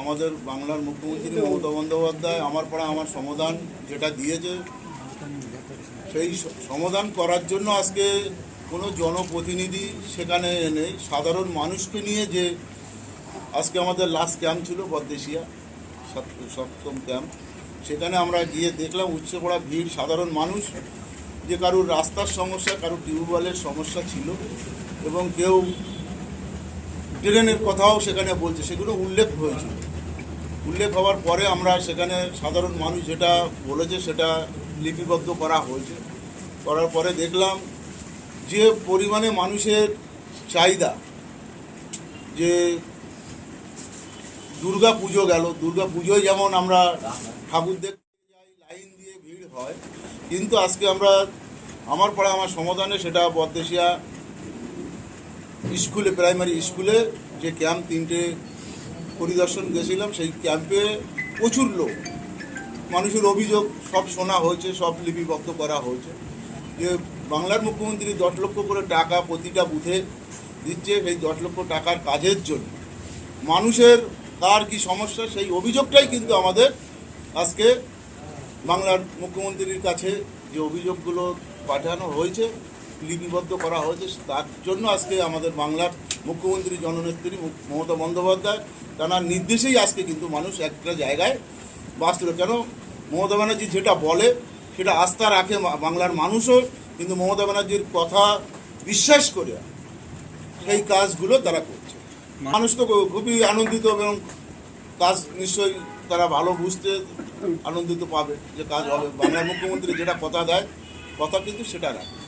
আমাদের বাংলার মুখ্যমন্ত্রী মমতা বন্দ্যোপাধ্যায়, আমার পাড়া আমার সমাধান যেটা দিয়েছে, সেই সমাধান করার জন্য আজকে কোনো জনপ্রতিনিধি সেখানে নেই সাধারণ মানুষকে নিয়ে যে আজকে আমাদের লাস্ট ক্যাম্প ছিল বদ্দেশিয়া সপ্তম ক্যাম্প সেখানে আমরা গিয়ে দেখলাম উচ্চে পড়া ভিড়, সাধারণ মানুষ, যে কারুর রাস্তার সমস্যা, কারুর টিউবওয়েলের সমস্যা ছিল এবং কেউ ড্রেনের কথাও সেখানে বলছে, সেগুলো উল্লেখ হয়েছে। উল্লেখ হওয়ার পরে আমরা সেখানে সাধারণ মানুষ যেটা বলেছে সেটা লিপিবদ্ধ করা হয়েছে। করার পরে দেখলাম যে পরিমাণে মানুষের চাহিদা, যে দুর্গা পুজো গেল, দুর্গা পুজোয় যেমন আমরা ঠাকুর দেখতে যাই, লাইন দিয়ে ভিড় হয়, কিন্তু আজকে আমরা আমার পাড়া আমার সমাধানে সেটা বদ্দেশিয়া স্কুলে, প্রাইমারি স্কুলে যে ক্যাম্প তিনটে পরিদর্শন গেছিলাম, সেই ক্যাম্পে প্রচুর লোক। মানুষের অভিযোগ সব শোনা হয়েছে, সব লিপিবদ্ধ করা হয়েছে। যে বাংলার মুখ্যমন্ত্রী দশ লক্ষ করে টাকা প্রতিটা বুথে দিচ্ছে সেই দশ লক্ষ টাকার কাজের জন্য। মানুষের কার কি সমস্যা, সেই অভিযোগটাই কিন্তু আমাদের আজকে বাংলার মুখ্যমন্ত্রীর কাছে যে অভিযোগগুলো পাঠানো হয়েছে লিপিবদ্ধ করা হয়েছে তার জন্য আজকে আমাদের বাংলার মুখ্যমন্ত্রী জননেত্রী মমতা বন্দ্যোপাধ্যায় তার নির্দেশেই আজকে কিন্তু মানুষ একটা জায়গায় বাস্তবে কেন? মমতা ব্যানার্জি যেটা বলে সেটা আস্থা রাখে বাংলার মানুষও। কিন্তু মমতা ব্যানার্জির কথা বিশ্বাস করে সেই কাজগুলো তারা করছে। মানুষ তো খুবই আনন্দিত এবং কাজ নিশ্চয়ই তারা ভালো বুঝতে আনন্দিত পাবে যে কাজ হবে। বাংলার মুখ্যমন্ত্রী যেটা কথা দেয় কথা কিন্তু সেটা রাখে।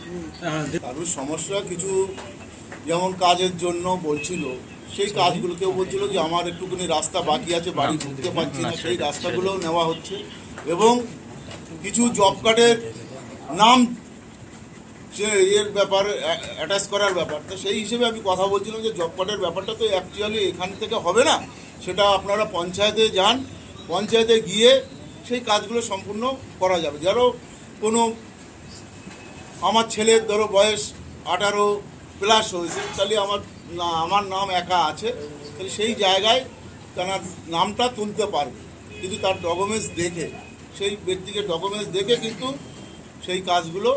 কারোর সমস্যা কিছু যেমন কাজের জন্য বলছিল, সেই কাজগুলো কেউ বলছিল যে আমার একটুখানি রাস্তা বাকি আছে, বাড়ি ঢুকতে পারছি না, সেই রাস্তাগুলোও নেওয়া হচ্ছে এবং কিছু জব কার্ডের নাম এর ব্যাপার অ্যাটাচ করার ব্যাপার, তো সেই হিসেবে আমি কথা বলছিলাম যে জব কার্ডের ব্যাপারটা তো অ্যাকচুয়ালি এখান থেকে হবে না, সেটা আপনারা পঞ্চায়েতে যান, পঞ্চায়েতে গিয়ে সেই কাজগুলো সম্পূর্ণ করা যাবে। যারও কোনো আমার ছেলের ধরো বয়স আঠারো প্লাস হয়েছে, তাহলে আমার আমার নাম একা আছে, তাহলে সেই জায়গায় তার নামটা তুলতে পারবে। কিন্তু তার ডকুমেন্টস দেখে, সেই ব্যক্তিকে ডকুমেন্টস দেখে কিন্তু সেই কাজগুলো